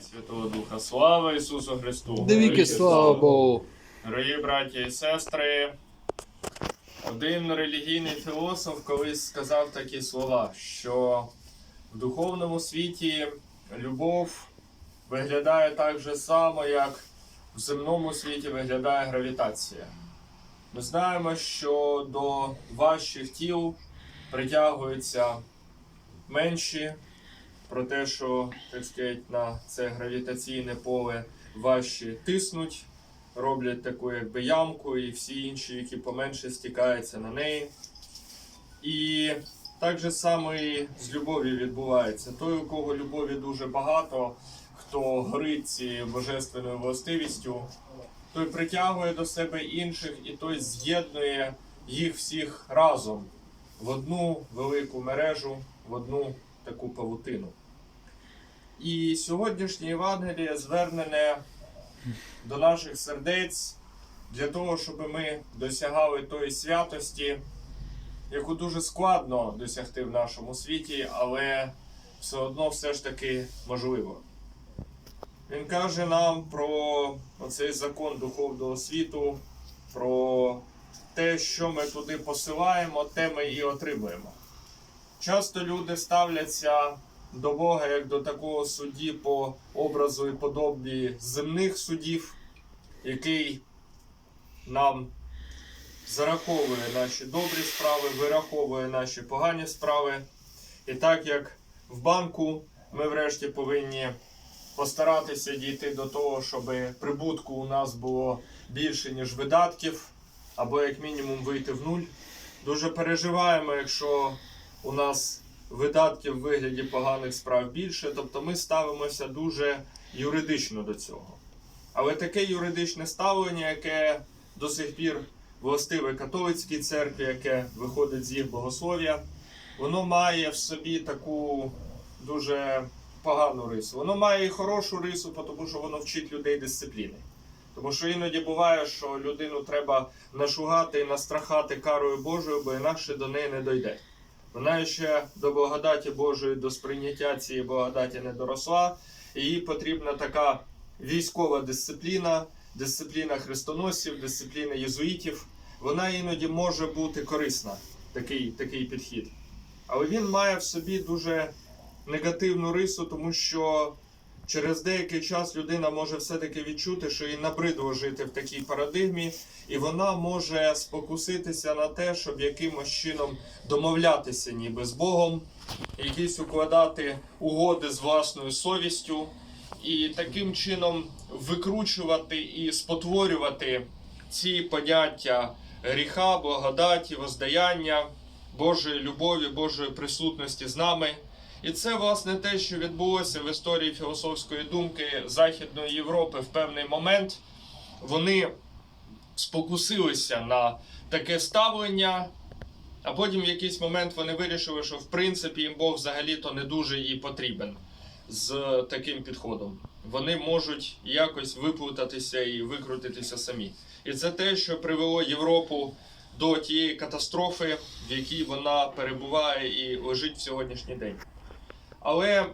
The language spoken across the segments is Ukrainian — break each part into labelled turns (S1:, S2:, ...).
S1: Святого Духа. Слава Ісусу Христу!
S2: Дивіки, слава Богу.
S1: Дорогі браті і сестри, один релігійний філософ колись сказав такі слова, що в духовному світі любов виглядає так же само, як в земному світі виглядає гравітація. Ми знаємо, що до важчих тіл притягуються менші, про те, що так сказати, на це гравітаційне поле важчі тиснуть роблять таку якби ямку, і всі інші, які поменше стікаються на неї. І так же само і з любов'ю відбувається. Той, у кого любові дуже багато, хто горить цією божественною властивістю, той притягує до себе інших і той з'єднує їх всіх разом в одну велику мережу, в одну таку павутину. І сьогоднішнє Євангеліє звернене до наших сердець для того, щоб ми досягали тої святості, яку дуже складно досягти в нашому світі, але все одно все ж таки можливо. Він каже нам про оцей закон духовного світу, про те, що ми туди посилаємо, те ми і отримуємо. Часто люди ставляться до Бога як до такого судді по образу і подобі земних судів, який нам зараховує наші добрі справи, вираховує наші погані справи. І так як в банку ми врешті повинні постаратися дійти до того, щоб прибутку у нас було більше, ніж видатків, або як мінімум вийти в нуль. Дуже переживаємо, якщо у нас видатків в вигляді поганих справ більше, тобто ми ставимося дуже юридично до цього. Але таке юридичне ставлення, яке до сих пір властиве католицькій церкві, яке виходить з їх богослов'я, воно має в собі таку дуже погану рису. Воно має і хорошу рису, тому що воно вчить людей дисципліни. Тому що іноді буває, що людину треба нашугати і настрахати карою Божою, бо інакше до неї не дойде. Вона ще до благодаті Божої, до сприйняття цієї благодаті не доросла. І їй потрібна така військова дисципліна, дисципліна хрестоносців, дисципліна єзуїтів. Вона іноді може бути корисна, такий, такий підхід. Але він має в собі дуже негативну рису, тому що через деякий час людина може все-таки відчути, що їй набридло жити в такій парадигмі, і вона може спокуситися на те, щоб якимось чином домовлятися ніби з Богом, якісь укладати угоди з власною совістю, і таким чином викручувати і спотворювати ці поняття гріха, благодаті, воздаяння, Божої любові, Божої присутності з нами. І це власне те, що відбулося в історії філософської думки Західної Європи в певний момент. Вони спокусилися на таке ставлення, а потім в якийсь момент вони вирішили, що в принципі їм Бог взагалі-то не дуже і потрібен з таким підходом. Вони можуть якось виплутатися і викрутитися самі. І це те, що привело Європу до тієї катастрофи, в якій вона перебуває і лежить в сьогоднішній день. Але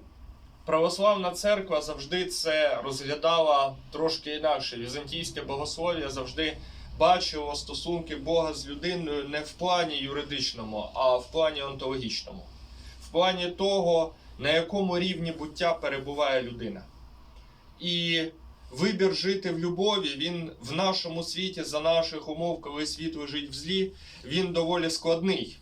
S1: православна церква завжди це розглядала трошки інакше. Візантійське богослов'я завжди бачило стосунки Бога з людиною не в плані юридичному, а в плані онтологічному, в плані того, на якому рівні буття перебуває людина. І вибір жити в любові, він в нашому світі за наших умов, коли світ лежить в злі, він доволі складний.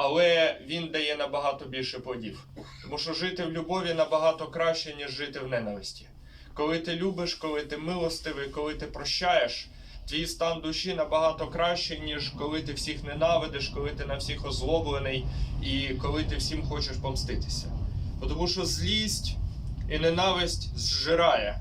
S1: Але він дає набагато більше плодів. Тому що жити в любові набагато краще, ніж жити в ненависті. Коли ти любиш, коли ти милостивий, коли ти прощаєш, твій стан душі набагато кращий, ніж коли ти всіх ненавидиш, коли ти на всіх озлоблений і коли ти всім хочеш помститися. Тому що злість і ненависть зжирає.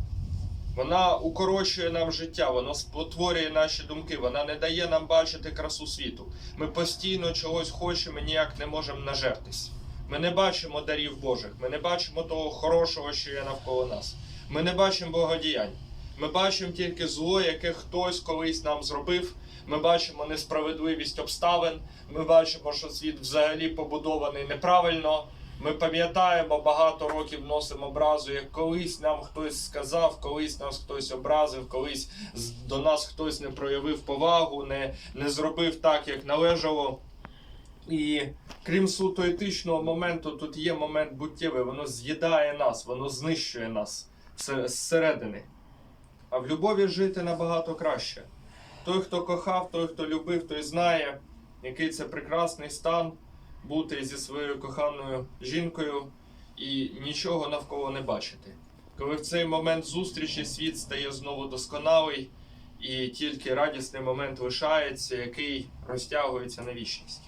S1: Вона укорочує нам життя, вона спотворює наші думки, вона не дає нам бачити красу світу. Ми постійно чогось хочемо ніяк не можемо нажертись. Ми не бачимо дарів Божих, ми не бачимо того хорошого, що є навколо нас. Ми не бачимо благодіянь. Ми бачимо тільки зло, яке хтось колись нам зробив. Ми бачимо несправедливість обставин. Ми бачимо, що світ взагалі побудований неправильно. Ми пам'ятаємо багато років носимо образу, як колись нам хтось сказав, колись нас хтось образив, колись до нас хтось не проявив повагу, не, не зробив так, як належало. І крім суто етичного моменту, тут є момент буттєвий, воно з'їдає нас, воно знищує нас зсередини. А в любові жити набагато краще. Той, хто кохав, той, хто любив, той знає, який це прекрасний стан бути зі своєю коханою жінкою і нічого навколо не бачити. Коли в цей момент зустрічі світ стає знову досконалий, і тільки радісний момент лишається, який розтягується на вічність.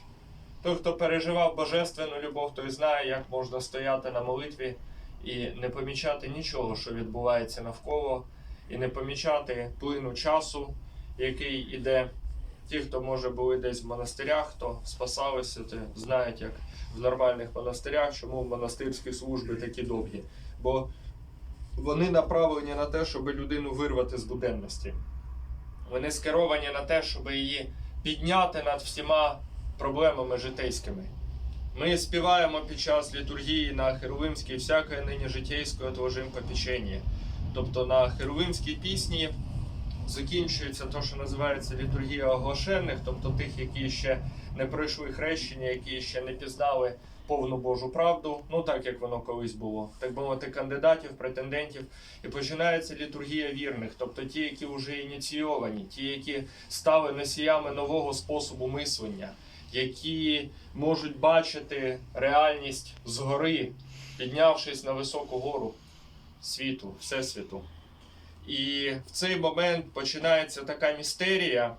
S1: Той, хто переживав божественну любов, той знає, як можна стояти на молитві і не помічати нічого, що відбувається навколо, і не помічати плину часу, який іде. Ті, хто може були десь в монастирях, хто спасалися, ті знають, як в нормальних монастирях, чому монастирські служби такі довгі. Бо вони направлені на те, щоб людину вирвати з буденності. Вони скеровані на те, щоб її підняти над всіма проблемами житейськими. Ми співаємо під час літургії на Херувимській всякое нині житейськое отложим попечення. Тобто на Херувимській пісні закінчується те, що називається літургія оглашених, тобто тих, які ще не пройшли хрещення, які ще не пізнали повну Божу правду, ну так як воно колись було, так би мовити, кандидатів, претендентів. І починається літургія вірних, тобто ті, які вже ініційовані, ті, які стали носіями нового способу мислення, які можуть бачити реальність згори, піднявшись на високу гору світу, всесвіту. І в цей момент починається така містерія,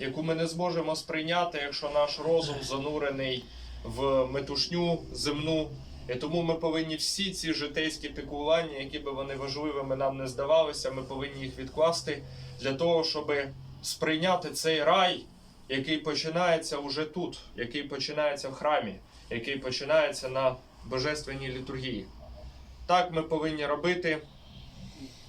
S1: яку ми не зможемо сприйняти, якщо наш розум занурений в метушню земну. І тому ми повинні всі ці житейські піклування, які би вони важливими нам не здавалися, ми повинні їх відкласти для того, щоб сприйняти цей рай, який починається уже тут, який починається в храмі, який починається на божественній літургії. Так ми повинні робити.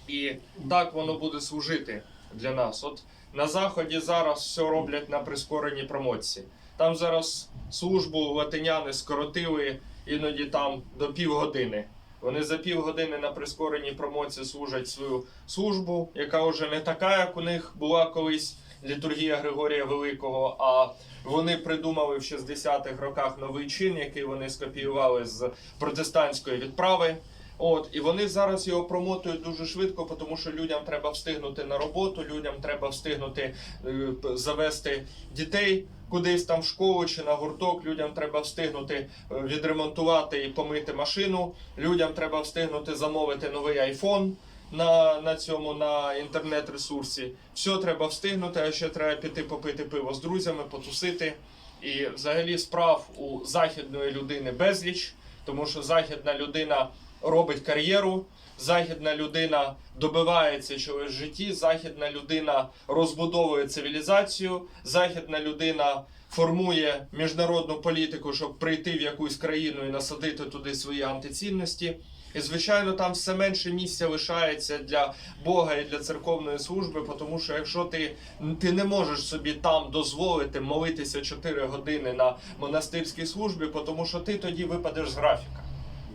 S1: І так воно буде служити для нас. От на заході зараз все роблять на прискореній промоції. Там зараз службу латиняни скоротили іноді там до півгодини. Вони за півгодини на прискореній промоції служать свою службу, яка вже не така, як у них була колись літургія Григорія Великого. А вони придумали в 60-х роках новий чин, який вони скопіювали з протестантської відправи. От, і вони зараз його промотують дуже швидко, тому що людям треба встигнути на роботу, людям треба встигнути е, завести дітей кудись там в школу чи на гурток. Людям треба встигнути е, відремонтувати і помити машину. Людям треба встигнути замовити новий айфон на, на цьому на інтернет-ресурсі. Все треба встигнути, а ще треба піти попити пиво з друзями, потусити. І взагалі справ у західної людини безліч, тому що західна людина робить кар'єру, західна людина добивається чогось в житті, західна людина розбудовує цивілізацію, західна людина формує міжнародну політику, щоб прийти в якусь країну і насадити туди свої антицінності. І, звичайно, там все менше місця лишається для Бога і для церковної служби, тому що якщо ти, ти не можеш собі там дозволити молитися 4 години на монастирській службі, тому що ти тоді випадеш з графіка.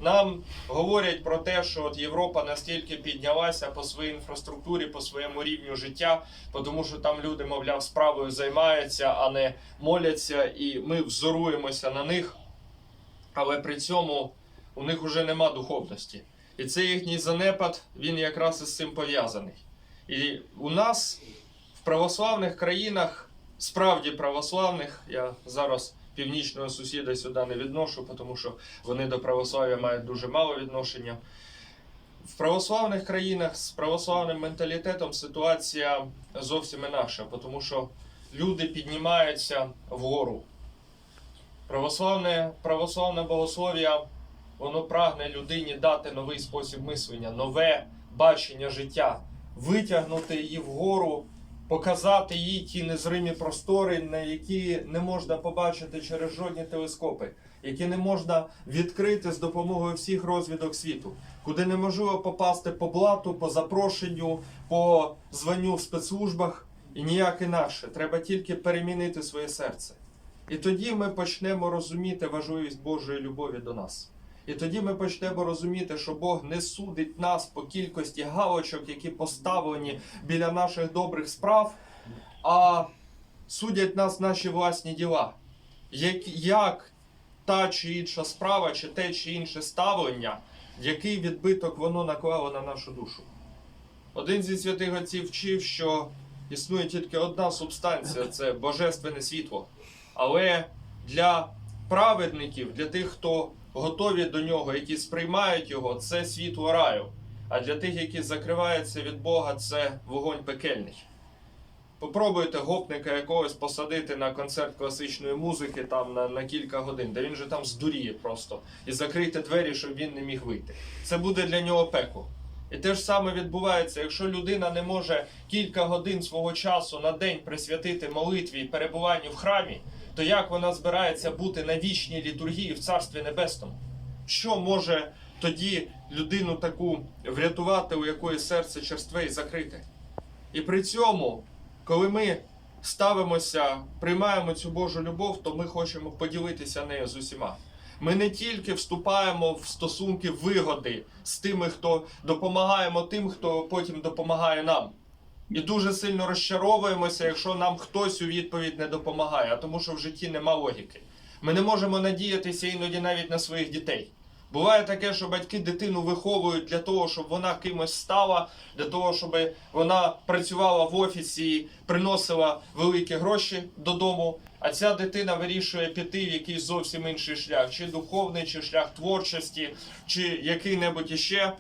S1: Нам говорять про те, що от Європа настільки піднялася по своїй інфраструктурі, по своєму рівню життя, тому що там люди, мовляв, справою займаються, а не моляться, і ми взоруємося на них. Але при цьому у них вже нема духовності. І цей їхній занепад, він якраз із цим пов'язаний. І у нас в православних країнах, справді православних, я зараз північного сусіда сюди не відношу, тому що вони до православ'я мають дуже мало відношення. В православних країнах з православним менталітетом ситуація зовсім інакша, тому що люди піднімаються вгору. Православне, православне богослов'я воно прагне людині дати новий спосіб мислення, нове бачення життя, витягнути її вгору, показати їй ті незримі простори, на які не можна побачити через жодні телескопи, які не можна відкрити з допомогою всіх розвідок світу, куди неможливо попасти по блату, по запрошенню, по званню в спецслужбах і ніяк інакше. Треба тільки перемінити своє серце. І тоді ми почнемо розуміти важливість Божої любові до нас. І тоді ми почнемо розуміти, що Бог не судить нас по кількості галочок, які поставлені біля наших добрих справ, а судять нас наші власні діла. Як, як та чи інша справа, чи те чи інше ставлення, який відбиток воно наклало на нашу душу. Один зі святих отців вчив, що існує тільки одна субстанція це божественне світло. Але для праведників, для тих, хто готові до нього, які сприймають його, це світло раю. А для тих, які закриваються від Бога, це вогонь пекельний. Попробуйте гопника якогось посадити на концерт класичної музики там на, на кілька годин, де він же там здуріє просто. І закрийте двері, щоб він не міг вийти. Це буде для нього пекло. І те ж саме відбувається, якщо людина не може кілька годин свого часу на день присвятити молитві і перебуванню в храмі, то як вона збирається бути на вічній літургії в Царстві Небесному? Що може тоді людину таку врятувати, у якої серце черстве і закрите? І при цьому, коли ми ставимося, приймаємо цю Божу любов, то ми хочемо поділитися нею з усіма. Ми не тільки вступаємо в стосунки вигоди з тими, хто допомагаємо тим, хто потім допомагає нам. І дуже сильно розчаровуємося, якщо нам хтось у відповідь не допомагає, тому що в житті нема логіки. Ми не можемо надіятися іноді навіть на своїх дітей. Буває таке, що батьки дитину виховують для того, щоб вона кимось стала, для того, щоб вона працювала в офісі і приносила великі гроші додому. А ця дитина вирішує піти в якийсь зовсім інший шлях, чи духовний, чи шлях творчості, чи який-небудь іще.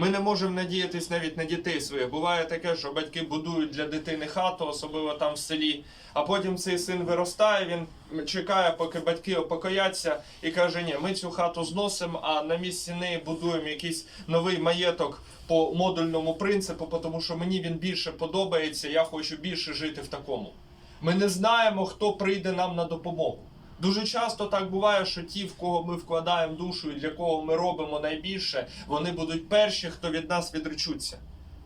S1: Ми не можемо надіятись навіть на дітей своїх. Буває таке, що батьки будують для дитини хату, особливо там в селі. А потім цей син виростає, він чекає, поки батьки опокояться, і каже: Ні, ми цю хату зносимо, а на місці неї будуємо якийсь новий маєток по модульному принципу, тому що мені він більше подобається, я хочу більше жити в такому. Ми не знаємо, хто прийде нам на допомогу. Дуже часто так буває, що ті, в кого ми вкладаємо душу і для кого ми робимо найбільше, вони будуть перші, хто від нас відречуться.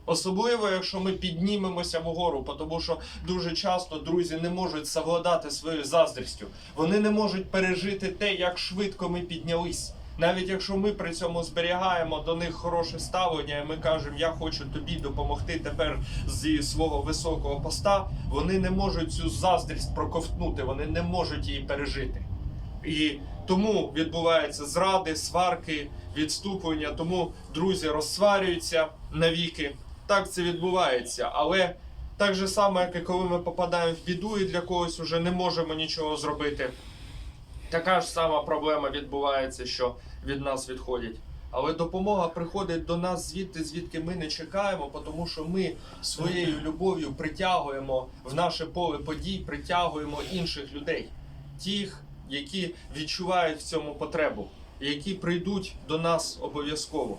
S1: Особливо, якщо ми піднімемося вгору, тому що дуже часто друзі не можуть совладати своєю заздрістю. Вони не можуть пережити те, як швидко ми піднялись. Навіть якщо ми при цьому зберігаємо до них хороше ставлення, і ми кажемо, я хочу тобі допомогти тепер зі свого високого поста, вони не можуть цю заздрість проковтнути, вони не можуть її пережити. І тому відбуваються зради, сварки, відступлення. Тому друзі розсварюються навіки. Так це відбувається. Але так же само, як і коли ми попадаємо в біду і для когось уже не можемо нічого зробити. Така ж сама проблема відбувається, що від нас відходять. Але допомога приходить до нас звідти, звідки ми не чекаємо, тому що ми своєю любов'ю притягуємо в наше поле подій, притягуємо інших людей, тих, які відчувають в цьому потребу, які прийдуть до нас обов'язково.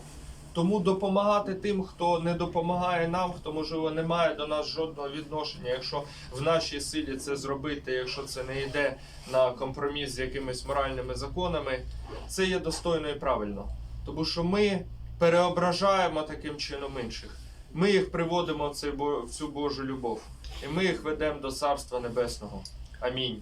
S1: Тому допомагати тим, хто не допомагає нам, хто можливо не має до нас жодного відношення, якщо в нашій силі це зробити, якщо це не йде на компроміс з якимись моральними законами, це є достойно і правильно. Тому що ми переображаємо таким чином інших. Ми їх приводимо в цей в цю Божу любов, і ми їх ведемо до Царства Небесного. Амінь.